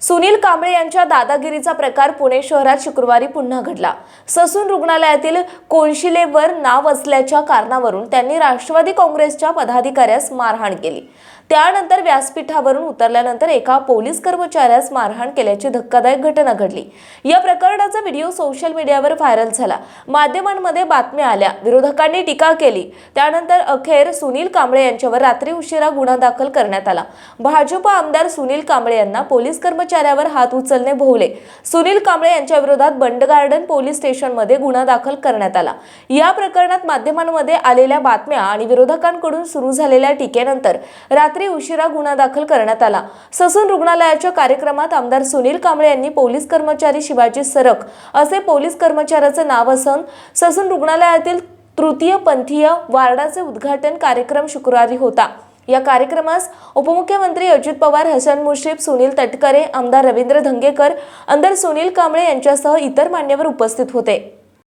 सुनील कांबळे यांच्या दादागिरीचा प्रकार पुणे शहरात शुक्रवारी पुन्हा घडला. ससून रुग्णालयातील कोळशिलेवर नाव असल्याच्या कारणावरून त्यांनी राष्ट्रवादी काँग्रेसच्या पदाधिकाऱ्यास मारहाण केली. त्यानंतर व्यासपीठावरून उतरल्यानंतर एका पोलीस कर्मचाऱ्यास मारहाण केल्याची धक्कादायक घटना घडली. या प्रकरणाचा व्हिडिओ सोशल मीडियावर व्हायरल झाला. माध्यमांमध्ये बातम्या आल्या. विरोधकांनी टीका केली. त्यानंतर अखेर सुनील कांबळे यांच्यावर रात्री उशिरा गुन्हा दाखल करण्यात आला. भाजप आमदार सुनील कांबळे यांना पोलीस कर्मचाऱ्यावर हात उचलणे भोवले. सुनील कांबळे यांच्या विरोधात बंड गार्डन पोलीस स्टेशनमध्ये गुन्हा दाखल करण्यात आला. या प्रकरणात माध्यमांमध्ये आलेल्या बातम्या आणि विरोधकांकडून सुरू झालेल्या टीकेनंतर रात्री उशिरा गुन्हा दाखल करण्यात आला. ससून रुग्णालयाच्या कार्यक्रमात आमदार सुनील कांबळे यांनी पोलीस कर्मचारी शिवाजी सरक असे पोलीस कर्मचाऱ्याचं नाव असून ससून रुग्णालयातील तृतीय पंथीय वार्डाचे उद्घाटन कार्यक्रम शुक्रवारी होता. या कार्यक्रमास उपमुख्यमंत्री अजित पवार हसन मुश्रीफ सुनील तटकरे आमदार रवींद्र धंगेकर आमदार सुनील कांबळे यांच्यासह इतर मान्यवर उपस्थित होते.